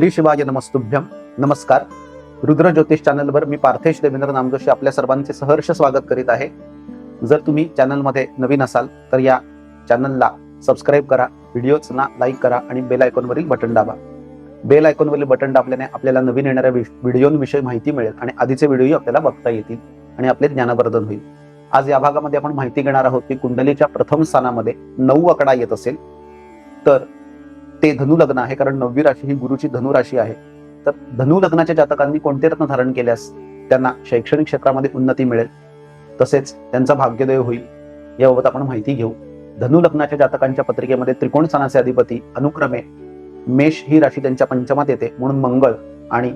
श्री शिवाय नमस्तुभ्यम नमस्कार. रुद्र ज्योतिष चॅनलवर मी पार्थेश देवेंद्र नामजोशी आपल्या सर्वांचे सहर्ष स्वागत करीत आहे. जर तुम्ही चॅनलमध्ये नवीन असाल तर या चॅनलला सबस्क्राईब करा व्हिडिओजना लाईक करा आणि बेल आयकॉनवरील बटन दाबा. बेल आयकॉनवरील बटन दाबल्याने आपल्याला नवीन येणाऱ्या व्हिडिओविषयी व्हिडिओंविषयी माहिती मिळेल आणि आधीचे व्हिडिओ आपल्याला बघता येतील आणि आपले ज्ञानवर्धन होईल. आज या भागामध्ये आपण माहिती घेणार आहोत की कुंडलीच्या प्रथम स्थानामध्ये नऊ आकडा येत असेल. तर ते धनु लग्न आहे कारण नववी राशी ही गुरुची धनु राशी आहे. तर धनु लग्नाच्या जातकांनी कोणते रत्न धारण केल्यास त्यांना शैक्षणिक क्षेत्रामध्ये उन्नती मिळेल? तसेच त्यांचा भाग्योदय होईल याबाबत आपण माहिती घेऊ. धनु लग्नाच्या जातकांच्या पत्रिकेमध्ये त्रिकोण स्थानाचे अधिपती अनुक्रमे मेष ही राशी त्यांच्या पंचमात येते म्हणून मंगळ आणि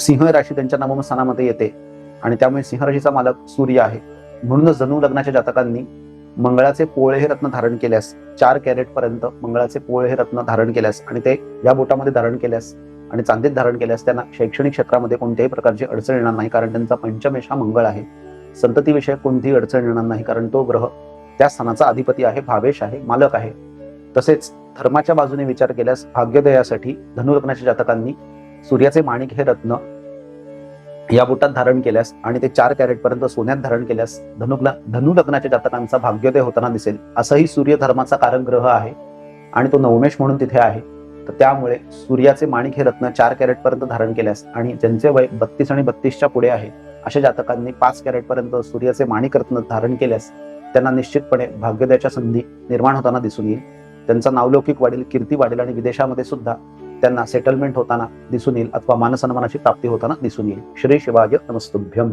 सिंह राशी त्यांच्या नवम स्थानामध्ये येते. आणि त्यामुळे सिंह राशीचा मालक सूर्य आहे. म्हणूनच धनु लग्नाच्या जातकांनी मंगळाचे पोळे हे रत्न धारण केल्यास चार कॅरेट पर्यंत मंगळाचे पोळे हे रत्न धारण केल्यास आणि ते या बोटामध्ये धारण केल्यास आणि चांदीत धारण केल्यास त्यांना शैक्षणिक क्षेत्रामध्ये कोणत्याही प्रकारची अडचण येणार नाही कारण त्यांचा पंचमेश हा मंगळ आहे. संततीविषयक कोणतीही अडचण येणार नाही कारण तो ग्रह त्या स्थानाचा अधिपती आहे भावेश आहे मालक आहे. तसेच धर्माच्या बाजूने विचार केल्यास भाग्योदयासाठी धनुलग्नाच्या जातकांनी सूर्याचे माणिक हे रत्न या बोटात धारण केल्यास आणि ते चार कॅरेट पर्यंत सोन्यात धारण केल्यास धनुला धनु लग्नाच्या जातकांचा भाग्योदय होताना दिसेल. असंही सूर्य धर्माचा कारण ग्रह आहे आणि तो नवमेश म्हणून तिथे आहे. तर त्यामुळे सूर्याचे माणिक हे रत्न चार कॅरेट पर्यंत धारण केल्यास आणि ज्यांचे वय बत्तीस आणि बत्तीसच्या पुढे आहे अशा जातकांनी पाच कॅरेट पर्यंत सूर्याचे माणिक रत्न धारण केल्यास त्यांना निश्चितपणे भाग्योदयाच्या संधी निर्माण होताना दिसून येईल. त्यांचा नावलौकिक वाढेल कीर्ती वाढेल आणि विदेशामध्ये सुद्धा त्यांना सेटलमेंट होताना दिसून येईल अथवा मानसन्मानाची प्राप्ती होताना दिसून येईल. श्री शिवाय नमस्तुभ्यम.